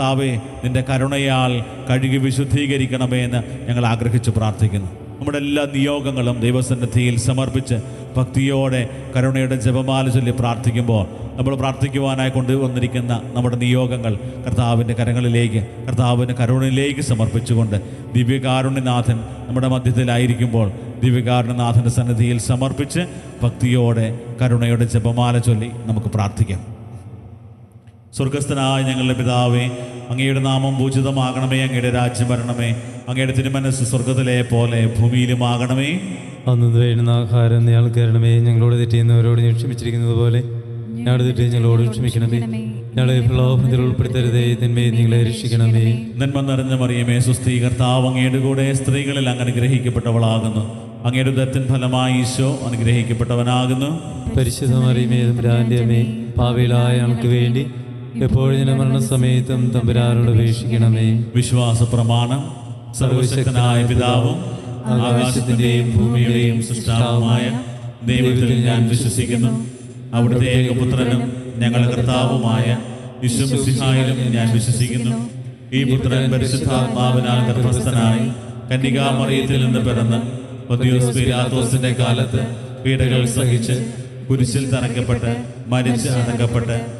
കർത്താവെ നിന്റെ കരുണയാൽ കഴുകി വിശുദ്ധീകരിക്കണമേ എന്ന് ഞങ്ങൾ ആഗ്രഹിച്ച് പ്രാർത്ഥിക്കുന്നു. നമ്മുടെ എല്ലാ നിയോഗങ്ങളും ദൈവസന്നിധിയിൽ സമർപ്പിച്ച് ഭക്തിയോടെ കരുണയുടെ ജപമാല ചൊല്ലി പ്രാർത്ഥിക്കുമ്പോൾ നമ്മൾ പ്രാർത്ഥിക്കുവാനായി കൊണ്ടുവന്നിരിക്കുന്ന നമ്മുടെ നിയോഗങ്ങൾ കർത്താവിന്റെ കരങ്ങളിലേക്ക് കർത്താവിന്റെ കരുണയിലേക്ക് സമർപ്പിച്ചുകൊണ്ട് ദിവ്യകാരുണ്യനാഥൻ നമ്മുടെ മധ്യത്തിലായിരിക്കുമ്പോൾ ദിവ്യകാരുണ്യനാഥന്റെ സന്നിധിയിൽ സമർപ്പിച്ച് ഭക്തിയോടെ കരുണയുടെ ജപമാല ചൊല്ലി നമുക്ക് പ്രാർത്ഥിക്കാം. സ്വർഗസ്ഥനായ ഞങ്ങളുടെ പിതാവേ അങ്ങയുടെ നാമം പൂജിതമാകണമേ അങ്ങയുടെ രാജ്യം വരണമേ അങ്ങയുടെ തിരുമനസ് സ്വർഗത്തിലെ പോലെ ഭൂമിയിലുമാകണമേ. അന്ന് വേണ്ടുന്ന ആഹാരം ഞങ്ങൾ കയറണമേ ഞങ്ങളോട് തെറ്റിയുന്നവരോട് ക്ഷമിച്ചിരിക്കുന്നത് പോലെ. ഞങ്ങളുടെ തെറ്റി ഞങ്ങളോട് ക്ഷമിക്കണമേ ഞങ്ങളെ പ്രലോഭനത്തിൽ ഉൾപ്പെടുത്തരുതേ തിന്മയെ നിങ്ങളെ രക്ഷിക്കണമേ. നന്മ നിറഞ്ഞ മറിയമേ സുസ്ഥീ കർത്താവ് അങ്ങയുടെ കൂടെ സ്ത്രീകളിൽ അങ്ങ് അനുഗ്രഹിക്കപ്പെട്ടവളാകുന്നു. അങ്ങയുടെ ദത്തിൻ ഫലമായി ഈശോ അനുഗ്രഹിക്കപ്പെട്ടവനാകുന്നു. പരിശുദ്ധ മറിയമേ തമ്പുരാന്റെ അമ്മേ പാവിലായ ഞങ്ങൾക്ക് വേണ്ടി എപ്പോഴും മരണസമയത്തും തമ്പുരാനോട് അപേക്ഷിക്കണമേ. വിശ്വാസ പ്രമാണം സർവശക്തനായ പിതാവും ആകാശത്തിന്റെയും ഭൂമിയുടെയും സൃഷ്ടാവുമായ ദൈവത്തിൽ ഞാൻ വിശ്വസിക്കുന്നു. അവിടുത്തെ ഏകപുത്രനും ഞങ്ങളുടെ കർത്താവുമായ വിശ്വസിഹായിലും ഞാൻ വിശ്വസിക്കുന്നു. ഈ പുത്രൻ പരിശുദ്ധാത്മാവിനാൽ ഗർഭസ്ഥനായി കന്യകാമറിയത്തിൽ നിന്ന് പിറന്ന് പൊതിയോസ് പീലാത്തോസിന്റെ കാലത്ത് പീഡകൾ സഹിച്ച് കുരിശിൽ തറക്കപ്പെട്ട് മരിച്ച് അടക്കപ്പെട്ട്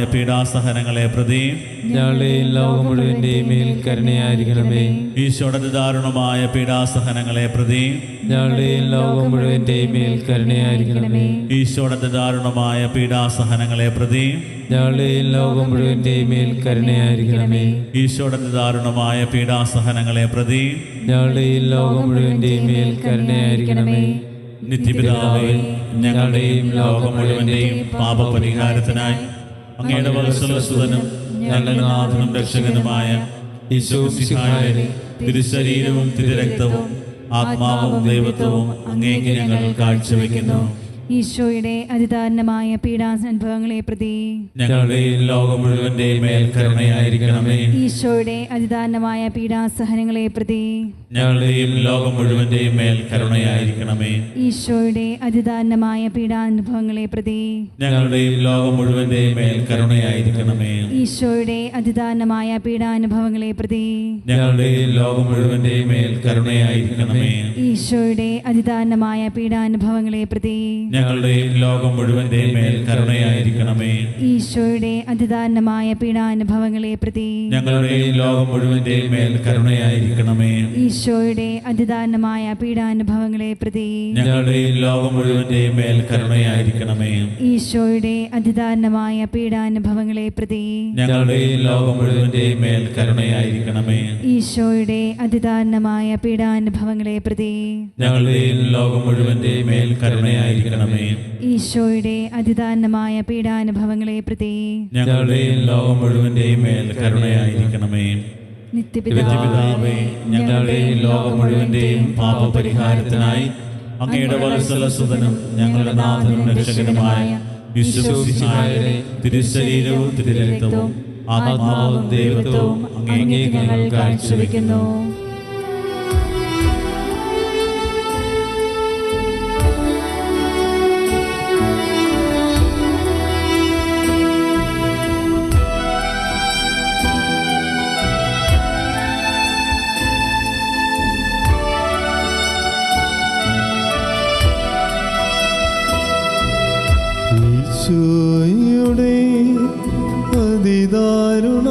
പീഡാസഹനങ്ങളെ പ്രതി ഞങ്ങളുടെയും ലോകം മുഴുവന്റെയും മേൽ കരുണയായിരിക്കണമേ. ഈശോയുടെ ദാരുണമായ പീഡാസഹനങ്ങളെ പ്രതി ഞങ്ങളുടെയും ലോകം മുഴുവന്റെയും മേൽ കരുണയായിരിക്കണമേ. ഈശോയുടെ ദാരുണമായ പീഡാസഹനങ്ങളെ പ്രതി ഞങ്ങളുടെയും ലോകം മുഴുവന്റെയും മേൽ കരുണയായിരിക്കണമേ. ഈശോയുടെ ദാരുണമായ പീഡാസഹനങ്ങളെ പ്രതി ഞങ്ങളുടെയും ലോകം മുഴുവന്റെയും മേൽ കരുണയായിരിക്കണമേ. നിത്യപിതാവേ ഞങ്ങളുടെയും ലോകം മുഴുവന്റെയും പാപപരിഹാരത്തിനായി അങ്ങയുടെ വത്സലസുതനും ഞങ്ങളുടെ നാഥനും രക്ഷകനുമായ തിരുശരീരവും തിരുരക്തവും ആത്മാവും ദൈവത്വവും അങ്ങേക്ക് ഞങ്ങൾ കാഴ്ചവെക്കുന്നു. ഈശോയുടെ അതിദാരണമായ പീഡാനുഭവങ്ങളെ പ്രതി ഞങ്ങളുടെയും ലോകം മുഴുവന്റെയും മേൽ കരുണയായിരിക്കണമേ ഈശോയുടെ അതിദാനമായ പീഡാസഹനങ്ങളെ പ്രതി ഞങ്ങളുടെയും ലോകം മുഴുവന്റെയും മേൽ കരുണയായിരിക്കണമേ. ഈശോയുടെ അതിദാനമായ പീഡാനുഭവങ്ങളെ പ്രതി ഞങ്ങളുടെയും ലോകം മുഴുവന്റെയും മേൽ കരുണയായിരിക്കണമേ. ഈശോയുടെ അതിദാനമായ പീഡാനുഭവങ്ങളെ പ്രതി ഞങ്ങളുടെയും ലോകം മുഴുവന്റെയും മേൽ കരുണയായിരിക്കണമേ. ഈശോയുടെ അതിദാനമായ പീഡാനുഭവങ്ങളെ പ്രതി ഞങ്ങളുടെയും ലോകം മുഴുവന്റെയും മേൽ കരുണയായിരിക്കണമേ. ഈശോയുടെ അതിദാനമായ പീഡാനുഭവങ്ങളെ പ്രതി ഞങ്ങളുടെയും ലോകം മുഴുവന്റെയും മേൽ കരുണയായിരിക്കണമേ. ഈശോയുടെ അതിദാനമായ പീഡാനുഭവങ്ങളെ പ്രതി ഞങ്ങളുടെയും ലോകം മുഴുവന്റെയും മേൽ കരുണയായിരിക്കണമേ. ഈശോയുടെ അതിദാനമായ പീഡാനുഭവങ്ങളെ പ്രതി ഞങ്ങളുടെയും ലോകം മുഴുവന്റെയും മേൽ കരുണയായിരിക്കണമേ. ഈശോയുടെ അതിദാനമായ പീഡാനുഭവങ്ങളെ പ്രതി ഞങ്ങളുടെയും ലോകം മുഴുവന്റെയും മേൽ കരുണയായിരിക്കണമേ. ഈശോയുടെ അതിദാനമായ പീഡാനുഭവങ്ങളെ പ്രതി ഞങ്ങളുടെയും ലോകം മുഴുവന്റെയും മേൽ കരുണയായിരിക്കണമേ നിത്യപിതാവേ ഞങ്ങളുടെ ലോകം മുഴുവന്റെയും പാപപരിഹാരത്തിനായി അങ്ങയുടെ വത്സലസുതനും ഞങ്ങളുടെ നാഥനും രക്ഷകനുമായ വിശ്വസിഹായുടെ തിരുശരീരവും തിരുരക്തവും ആത്മാവും ദൈവത്വവും അങ്ങേക്ക് കാഴ്ചവെക്കുന്നു. ഈശോയുടെ അതിദാരുണ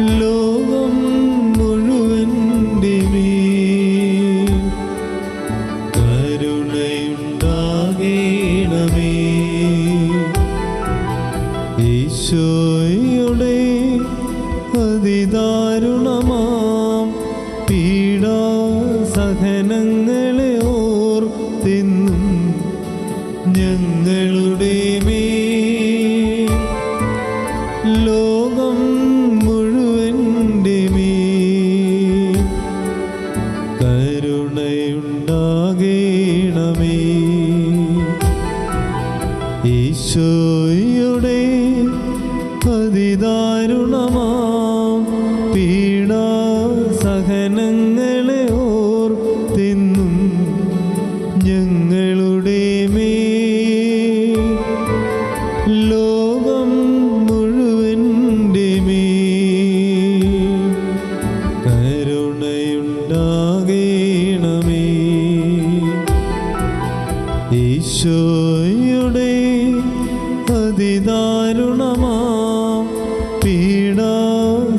Lord.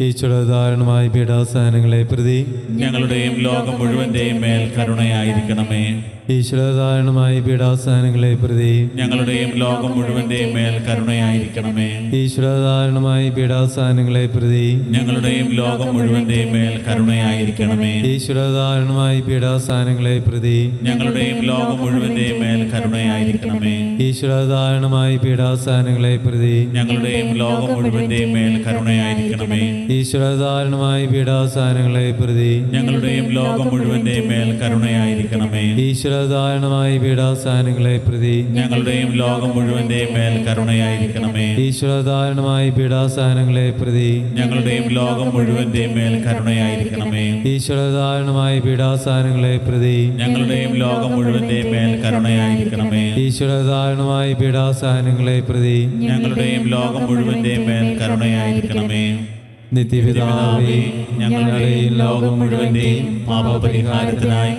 ഈശ്വരധാരണമായി പീഠാസനങ്ങളെ പ്രതി ഞങ്ങളുടെയും ലോകം മുഴുവന്റെയും മേൽ കരുണയായിരിക്കണമേ. ഈശ്വരധാരണമായി പീഠാസനങ്ങളെ പ്രതി ഞങ്ങളുടെയും ലോകം മുഴുവന്റെയും മേൽ കരുണയായിരിക്കണമേ. ഈശ്വരധാരണമായി പീഠാസനങ്ങളെ പ്രതി ഞങ്ങളുടെയും ലോകം മുഴുവന്റെയും മേൽ കരുണയായിരിക്കണമേ. ഈശ്വരധാരണമായി പീഠാസനങ്ങളെ പ്രതി ഞങ്ങളുടെയും ലോകം മുഴുവന്റെയും മേൽ കരുണയായിരിക്കണമേ. ഈശ്വരധാരണമായ പീഡാസ്ഥാനങ്ങളെ പ്രതി ഞങ്ങളുടെയും ലോകം മുഴുവന്റെയും മേൽ കരുണയായിരിക്കണമേ. ഈശ്വരധാരണമായി പീഡാസ്ഥാനങ്ങളെ പ്രതി ഞങ്ങളുടെയും ലോകം മുഴുവന്റെയും മേൽ കരുണയായിരിക്കണമേ. ഈശ്വരധാരണമായി പീഡാസ്ഥാനങ്ങളെ പ്രതി ഞങ്ങളുടെയും ലോകം മുഴുവന്റെയും മേൽ കരുണയായിരിക്കണമേ. ഈശ്വരധാരണമായി പീഡാസ്ഥാനങ്ങളെ പ്രതി ഞങ്ങളുടെയും ലോകം മുഴുവന്റെയും മേൽ കരുണയായിരിക്കണമേ. ഈശ്വരധാരണമായി പീഡാസ്ഥാനങ്ങളെ പ്രതി ഞങ്ങളുടെയും ലോകം മുഴുവന്റെയും മേൽ കരുണയായിരിക്കണമേ. നിത്യപിതാവേ ഞങ്ങളുടെയും ലോകം മുഴുവന്റെയും പാപപരിഹാരത്തിനായി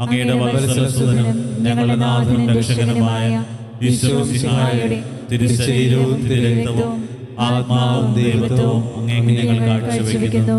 അങ്ങയുടെ വത്സലസുതനും ഞങ്ങളുടെ നാഥനും രക്ഷകനുമായ ഈശ്വരസിഹായുടെ തിരുശരീരവും തിരുരക്തവും ആത്മാവും ദൈവത്വവും അങ്ങേക്ക് ഞങ്ങൾ കാഴ്ചവെക്കുന്നു.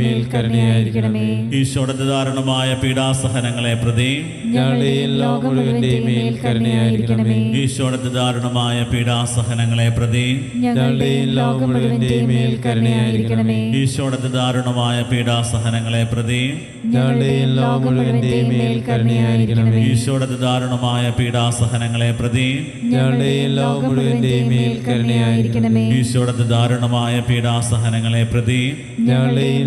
മേൽ കരുണയായിരിക്കണമേ. ഈശോടെ ദാരുണമായ പീഡാസഹനങ്ങളെ പ്രതി ഞങ്ങളുടെയും ലോകം മുഴുവന്റെയും മേൽ കരുണയായിരിക്കണമേ. ഈശോയുടെ ദാരുണമായ പീഡാസഹനങ്ങളെ പ്രതി ഞങ്ങളുടെയും ലോകം മുഴുവന്റെയും മേൽ കരുണയായിരിക്കണമേ. ഈശോയുടെ ദാരുണമായ പീഡാസഹനങ്ങളെ പ്രതി ഞങ്ങളുടെയും ലോകം മുഴുവന്റെയും മേൽ കരുണയായിരിക്കണമേ. ഈശോയുടെ ദാരുണമായ പീഡാസഹനങ്ങളെ പ്രതി ഞങ്ങളുടെയും ലോകം മുഴുവന്റെയും മേൽ കരുണയായിരിക്കണമേ. ഈശോയുടെ ദാരുണമായ പീഡാസഹനങ്ങളെ പ്രതി ഞങ്ങളുടെയും